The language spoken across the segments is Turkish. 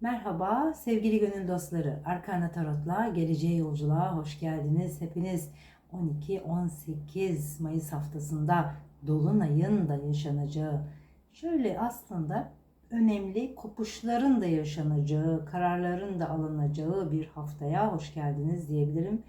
Merhaba sevgili gönül dostları. Arkana Tarot'la geleceğe yolculuğa hoş geldiniz. Hepiniz 12-18 Mayıs haftasında Dolunay'ın da yaşanacağı, şöyle aslında önemli kopuşların da yaşanacağı, kararların da alınacağı bir haftaya hoş geldiniz diyebilirim.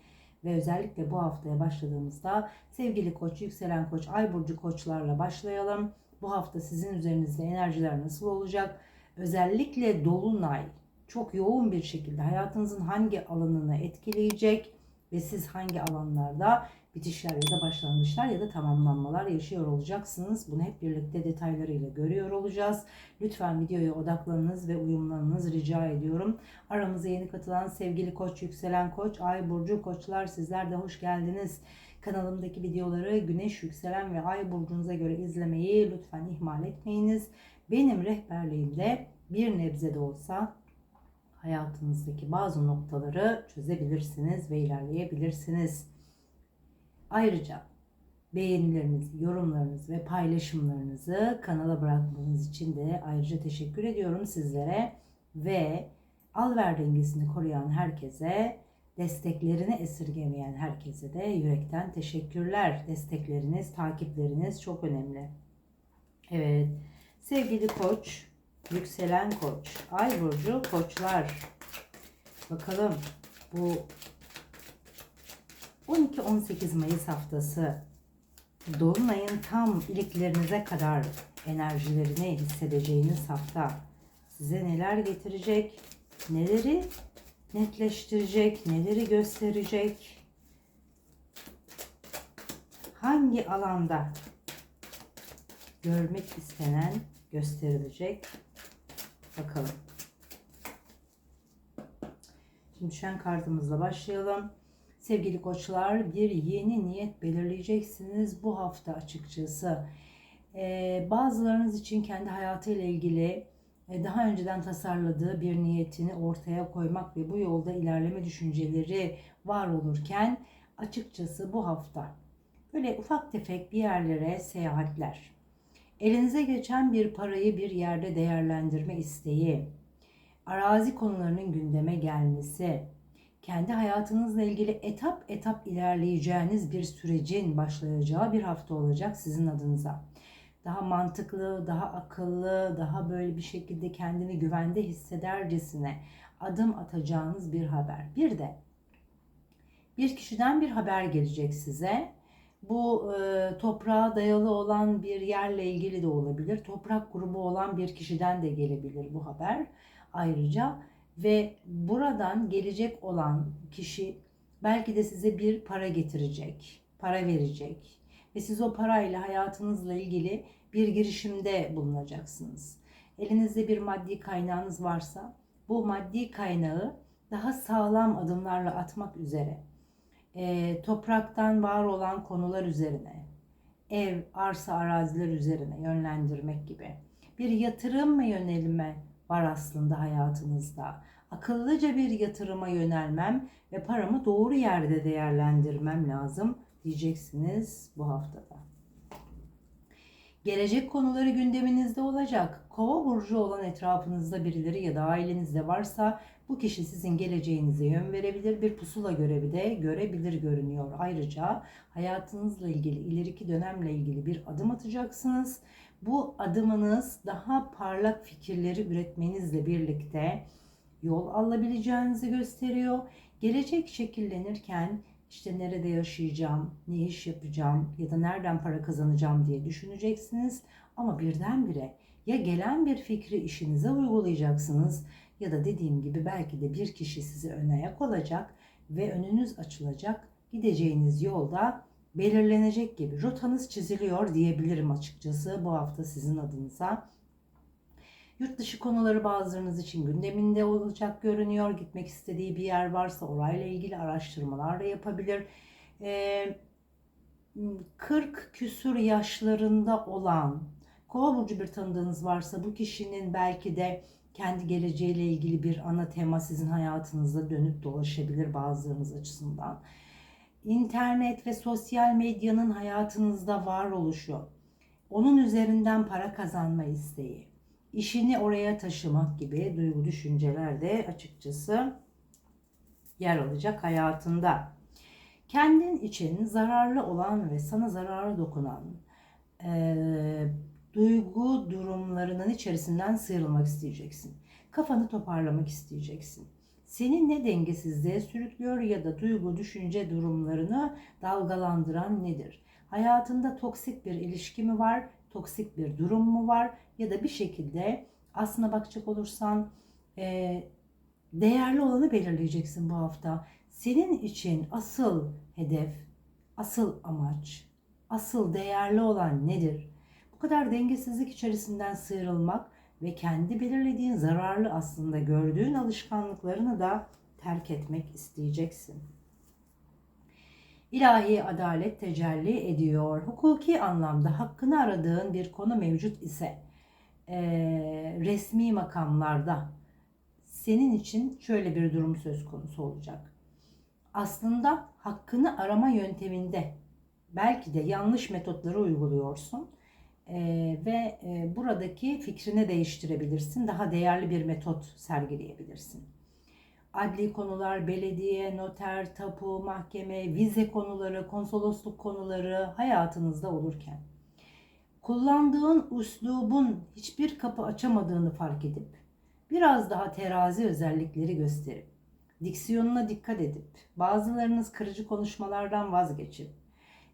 Ve özellikle bu haftaya başladığımızda sevgili koç, yükselen koç, ay burcu koçlarla başlayalım. Bu hafta sizin üzerinizde enerjiler nasıl olacak? Özellikle dolunay çok yoğun bir şekilde hayatınızın hangi alanını etkileyecek ve siz hangi alanlarda bitişler ya da başlangıçlar ya da tamamlanmalar yaşıyor olacaksınız. Bunu hep birlikte detaylarıyla görüyor olacağız. Lütfen videoya odaklanınız ve uyumlanınız rica ediyorum. Aramıza yeni katılan sevgili koç, yükselen koç, ay burcu koçlar sizler de hoş geldiniz. Kanalımdaki videoları güneş, yükselen ve ay burcunuza göre izlemeyi lütfen ihmal etmeyiniz. Benim rehberliğimde bir nebze de olsa hayatınızdaki bazı noktaları çözebilirsiniz ve ilerleyebilirsiniz. Ayrıca beğenilerinizi, yorumlarınızı ve paylaşımlarınızı kanala bırakmanız için de ayrıca teşekkür ediyorum sizlere ve al ver dengesini koruyan herkese, desteklerini esirgemeyen herkese de yürekten teşekkürler. Destekleriniz, takipleriniz çok önemli. Evet, sevgili koç, yükselen koç, ay burcu koçlar. Bakalım bu 12-18 Mayıs haftası Dolunay'ın tam iliklerinize kadar enerjilerini hissedeceğiniz hafta size neler getirecek, neleri netleştirecek, neleri gösterecek, hangi alanda görmek istenen gösterilecek bakalım. Şimdi düşen kartımızla başlayalım. Sevgili koçlar bir yeni niyet belirleyeceksiniz bu hafta açıkçası. Ee, bazılarınız için kendi hayatıyla ilgili e, daha önceden tasarladığı bir niyetini ortaya koymak ve bu yolda ilerleme düşünceleri var olurken açıkçası bu hafta böyle ufak tefek bir yerlere seyahatler, elinize geçen bir parayı bir yerde değerlendirme isteği, arazi konularının gündeme gelmesi, kendi hayatınızla ilgili etap etap ilerleyeceğiniz bir sürecin başlayacağı bir hafta olacak sizin adınıza. Daha mantıklı, daha akıllı, daha böyle bir şekilde kendini güvende hissedercesine adım atacağınız bir haber. Bir de bir kişiden bir haber gelecek size. Bu e, toprağa dayalı olan bir yerle ilgili de olabilir. Toprak grubu olan bir kişiden de gelebilir bu haber. Ayrıca ve buradan gelecek olan kişi belki de size bir para getirecek, para verecek ve siz o parayla hayatınızla ilgili bir girişimde bulunacaksınız. Elinizde bir maddi kaynağınız varsa bu maddi kaynağı daha sağlam adımlarla atmak üzere e, topraktan var olan konular üzerine ev, arsa, araziler üzerine yönlendirmek gibi bir yatırım mı yönelime var aslında hayatınızda. Akıllıca bir yatırıma yönelmem ve paramı doğru yerde değerlendirmem lazım diyeceksiniz bu haftada. Gelecek konuları gündeminizde olacak. Kova burcu olan etrafınızda birileri ya da ailenizde varsa bu kişi sizin geleceğinize yön verebilir, bir pusula görevi de görebilir görünüyor. Ayrıca hayatınızla ilgili, ileriki dönemle ilgili bir adım atacaksınız. Bu adımınız daha parlak fikirleri üretmenizle birlikte yol alabileceğinizi gösteriyor. Gelecek şekillenirken işte nerede yaşayacağım, ne iş yapacağım ya da nereden para kazanacağım diye düşüneceksiniz. Ama birdenbire ya gelen bir fikri işinize uygulayacaksınız ya da dediğim gibi belki de bir kişi size ön ayak olacak ve önünüz açılacak. Gideceğiniz yolda belirlenecek gibi rotanız çiziliyor diyebilirim açıkçası bu hafta sizin adınıza. Yurt dışı konuları bazılarınız için gündeminde olacak görünüyor. Gitmek istediği bir yer varsa orayla ilgili araştırmalar da yapabilir. Ee, 40 küsur yaşlarında olan Kova burcu bir tanıdığınız varsa bu kişinin belki de kendi geleceğiyle ilgili bir ana tema sizin hayatınızda dönüp dolaşabilir bazılarınız açısından. İnternet ve sosyal medyanın hayatınızda var oluşu, onun üzerinden para kazanma isteği, işini oraya taşımak gibi duygu düşünceler de açıkçası yer alacak hayatında. Kendin için zararlı olan ve sana zararı dokunan e, duygu durumlarının içerisinden sıyrılmak isteyeceksin. Kafanı toparlamak isteyeceksin. Seni ne dengesizliğe sürüklüyor ya da duygu düşünce durumlarını dalgalandıran nedir? Hayatında toksik bir ilişki mi var? Toksik bir durum mu var? Ya da bir şekilde aslına bakacak olursan e, değerli olanı belirleyeceksin bu hafta. Senin için asıl hedef, asıl amaç, asıl değerli olan nedir? Bu kadar dengesizlik içerisinden sıyrılmak ve kendi belirlediğin zararlı aslında gördüğün alışkanlıklarını da terk etmek isteyeceksin. İlahi adalet tecelli ediyor. Hukuki anlamda hakkını aradığın bir konu mevcut ise e, resmi makamlarda senin için şöyle bir durum söz konusu olacak. Aslında hakkını arama yönteminde belki de yanlış metotları uyguluyorsun e, ve e, buradaki fikrini değiştirebilirsin. Daha değerli bir metot sergileyebilirsin. Adli konular, belediye, noter, tapu, mahkeme, vize konuları, konsolosluk konuları hayatınızda olurken kullandığın üslubun hiçbir kapı açamadığını fark edip biraz daha terazi özellikleri gösterip diksiyonuna dikkat edip bazılarınız kırıcı konuşmalardan vazgeçip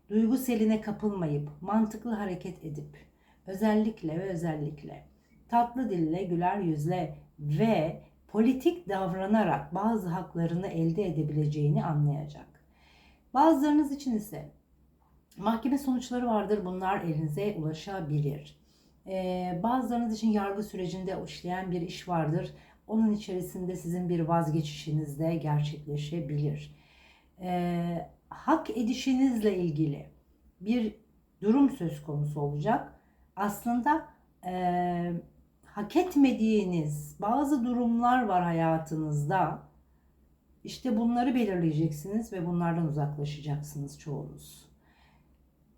duygu seline kapılmayıp mantıklı hareket edip özellikle ve özellikle tatlı dille, güler yüzle ve politik davranarak bazı haklarını elde edebileceğini anlayacak. Bazılarınız için ise mahkeme sonuçları vardır. Bunlar elinize ulaşabilir. Ee, bazılarınız için yargı sürecinde işleyen bir iş vardır. Onun içerisinde sizin bir vazgeçişiniz de gerçekleşebilir. Ee, hak edişinizle ilgili bir durum söz konusu olacak. Aslında e, hak etmediğiniz bazı durumlar var hayatınızda. İşte bunları belirleyeceksiniz ve bunlardan uzaklaşacaksınız çoğunuz.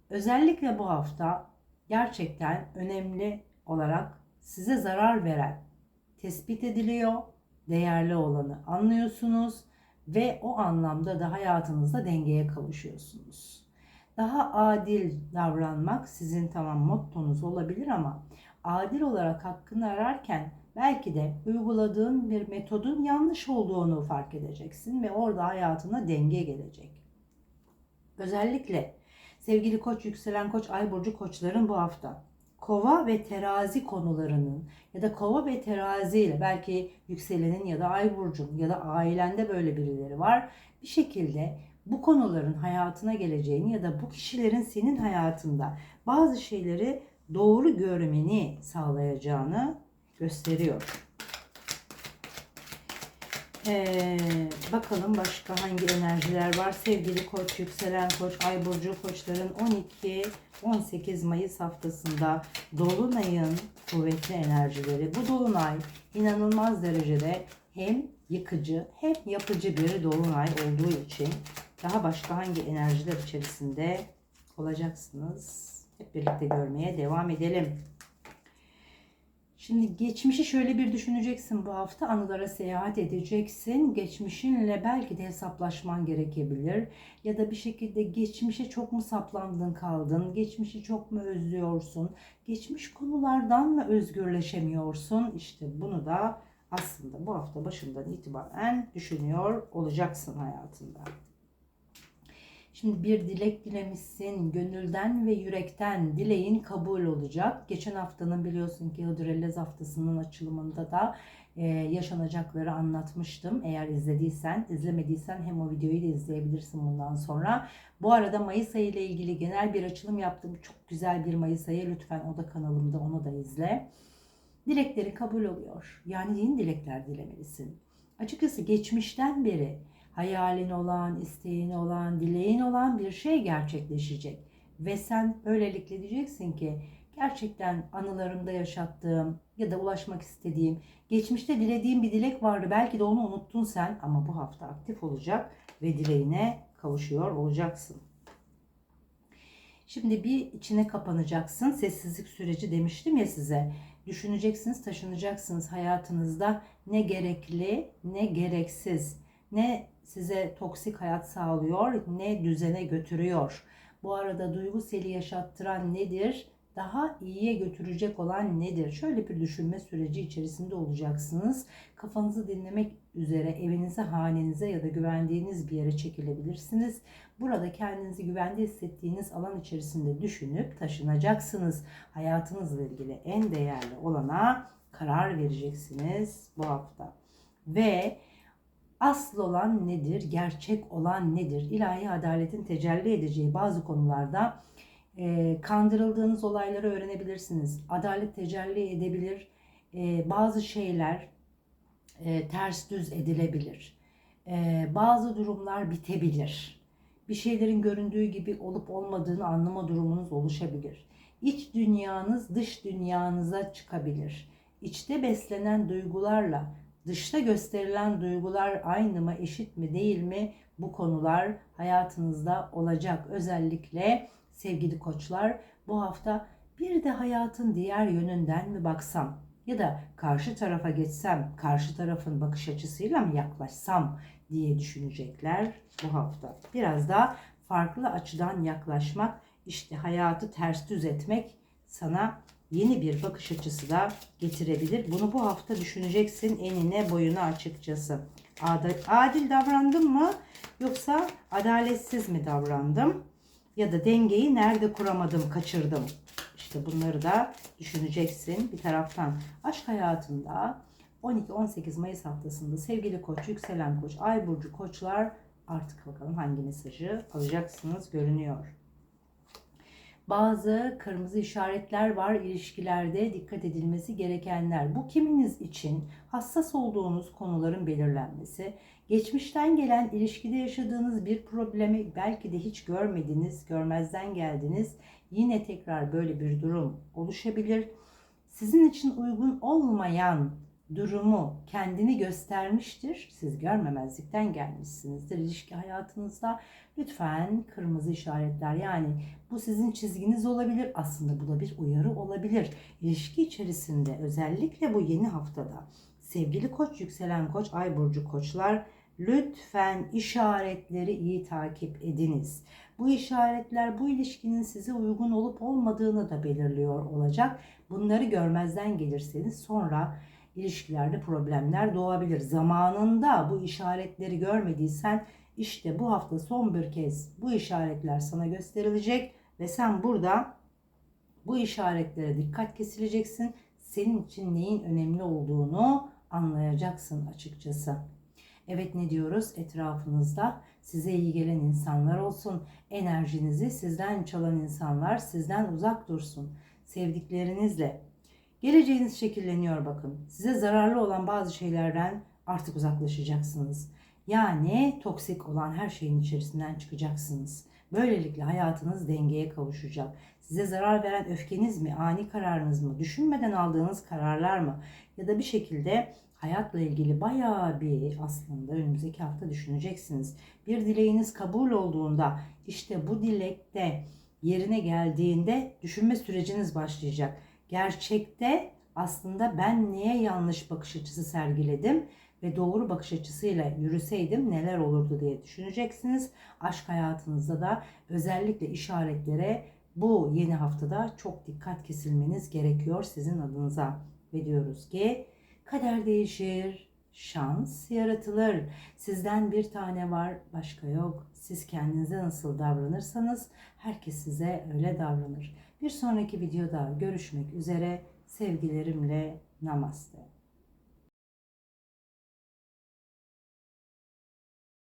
Özellikle bu hafta gerçekten önemli olarak size zarar veren tespit ediliyor, değerli olanı anlıyorsunuz ve o anlamda da hayatınızda dengeye kavuşuyorsunuz. Daha adil davranmak sizin tamam mottonuz olabilir ama adil olarak hakkını ararken belki de uyguladığın bir metodun yanlış olduğunu fark edeceksin ve orada hayatına denge gelecek. Özellikle sevgili koç, yükselen koç, ay burcu koçların bu hafta kova ve terazi konularının ya da kova ve terazi ile belki yükselenin ya da ay burcun ya da ailende böyle birileri var. Bir şekilde bu konuların hayatına geleceğini ya da bu kişilerin senin hayatında bazı şeyleri doğru görmeni sağlayacağını gösteriyor. Ee, bakalım başka hangi enerjiler var. Sevgili koç, yükselen koç, ay burcu koçların 12-18 Mayıs haftasında Dolunay'ın kuvvetli enerjileri. Bu Dolunay inanılmaz derecede hem yıkıcı hem yapıcı bir Dolunay olduğu için daha başka hangi enerjiler içerisinde olacaksınız? Hep birlikte görmeye devam edelim. Şimdi geçmişi şöyle bir düşüneceksin bu hafta. Anılara seyahat edeceksin. Geçmişinle belki de hesaplaşman gerekebilir. Ya da bir şekilde geçmişe çok mu saplandın kaldın? Geçmişi çok mu özlüyorsun? Geçmiş konulardan mı özgürleşemiyorsun? İşte bunu da aslında bu hafta başından itibaren düşünüyor olacaksın hayatında. Şimdi bir dilek dilemişsin, gönülden ve yürekten dileğin kabul olacak. Geçen haftanın biliyorsun ki Hıdrellez haftasının açılımında da e, yaşanacakları anlatmıştım. Eğer izlediysen, izlemediysen hem o videoyu da izleyebilirsin bundan sonra. Bu arada Mayıs ayı ile ilgili genel bir açılım yaptım. Çok güzel bir Mayıs ayı. Lütfen o da kanalımda onu da izle. Dilekleri kabul oluyor. Yani yeni dilekler dilemelisin. Açıkçası geçmişten beri hayalin olan, isteğin olan, dileğin olan bir şey gerçekleşecek. Ve sen böylelikle diyeceksin ki gerçekten anılarımda yaşattığım ya da ulaşmak istediğim, geçmişte dilediğim bir dilek vardı. Belki de onu unuttun sen ama bu hafta aktif olacak ve dileğine kavuşuyor olacaksın. Şimdi bir içine kapanacaksın. Sessizlik süreci demiştim ya size. Düşüneceksiniz, taşınacaksınız hayatınızda ne gerekli ne gereksiz. Ne size toksik hayat sağlıyor ne düzene götürüyor. Bu arada duygu seli yaşattıran nedir? Daha iyiye götürecek olan nedir? Şöyle bir düşünme süreci içerisinde olacaksınız. Kafanızı dinlemek üzere evinize, hanenize ya da güvendiğiniz bir yere çekilebilirsiniz. Burada kendinizi güvende hissettiğiniz alan içerisinde düşünüp taşınacaksınız. Hayatınızla ilgili en değerli olana karar vereceksiniz bu hafta. Ve asıl olan nedir? Gerçek olan nedir? İlahi adaletin tecelli edeceği bazı konularda e, kandırıldığınız olayları öğrenebilirsiniz. Adalet tecelli edebilir. E, bazı şeyler e, ters düz edilebilir. E, bazı durumlar bitebilir. Bir şeylerin göründüğü gibi olup olmadığını anlama durumunuz oluşabilir. İç dünyanız dış dünyanıza çıkabilir. İçte beslenen duygularla dışta gösterilen duygular aynı mı, eşit mi, değil mi? Bu konular hayatınızda olacak. Özellikle sevgili koçlar bu hafta bir de hayatın diğer yönünden mi baksam ya da karşı tarafa geçsem, karşı tarafın bakış açısıyla mı yaklaşsam diye düşünecekler bu hafta. Biraz da farklı açıdan yaklaşmak, işte hayatı ters düz etmek sana yeni bir bakış açısı da getirebilir. Bunu bu hafta düşüneceksin enine boyuna açıkçası. Adil davrandım mı yoksa adaletsiz mi davrandım? Ya da dengeyi nerede kuramadım, kaçırdım? İşte bunları da düşüneceksin. Bir taraftan aşk hayatında 12-18 Mayıs haftasında sevgili koç, yükselen koç, ay burcu koçlar artık bakalım hangi mesajı alacaksınız görünüyor. Bazı kırmızı işaretler var ilişkilerde dikkat edilmesi gerekenler. Bu kiminiz için hassas olduğunuz konuların belirlenmesi, geçmişten gelen ilişkide yaşadığınız bir problemi belki de hiç görmediniz, görmezden geldiniz. Yine tekrar böyle bir durum oluşabilir. Sizin için uygun olmayan durumu kendini göstermiştir. Siz görmemezlikten gelmişsinizdir ilişki hayatınızda. Lütfen kırmızı işaretler yani bu sizin çizginiz olabilir. Aslında bu da bir uyarı olabilir. İlişki içerisinde özellikle bu yeni haftada sevgili koç, yükselen koç, ay burcu koçlar lütfen işaretleri iyi takip ediniz. Bu işaretler bu ilişkinin size uygun olup olmadığını da belirliyor olacak. Bunları görmezden gelirseniz sonra ilişkilerde problemler doğabilir. Zamanında bu işaretleri görmediysen işte bu hafta son bir kez bu işaretler sana gösterilecek ve sen burada bu işaretlere dikkat kesileceksin. Senin için neyin önemli olduğunu anlayacaksın açıkçası. Evet ne diyoruz? Etrafınızda size iyi gelen insanlar olsun. Enerjinizi sizden çalan insanlar sizden uzak dursun. Sevdiklerinizle. Geleceğiniz şekilleniyor bakın. Size zararlı olan bazı şeylerden artık uzaklaşacaksınız. Yani toksik olan her şeyin içerisinden çıkacaksınız. Böylelikle hayatınız dengeye kavuşacak. Size zarar veren öfkeniz mi, ani kararınız mı, düşünmeden aldığınız kararlar mı ya da bir şekilde hayatla ilgili bayağı bir aslında önümüzdeki hafta düşüneceksiniz. Bir dileğiniz kabul olduğunda işte bu dilekte yerine geldiğinde düşünme süreciniz başlayacak. Gerçekte aslında ben niye yanlış bakış açısı sergiledim ve doğru bakış açısıyla yürüseydim neler olurdu diye düşüneceksiniz. Aşk hayatınızda da özellikle işaretlere bu yeni haftada çok dikkat kesilmeniz gerekiyor sizin adınıza. Ve diyoruz ki kader değişir, şans yaratılır. Sizden bir tane var, başka yok. Siz kendinize nasıl davranırsanız herkes size öyle davranır. Bir sonraki videoda görüşmek üzere. Sevgilerimle namaste.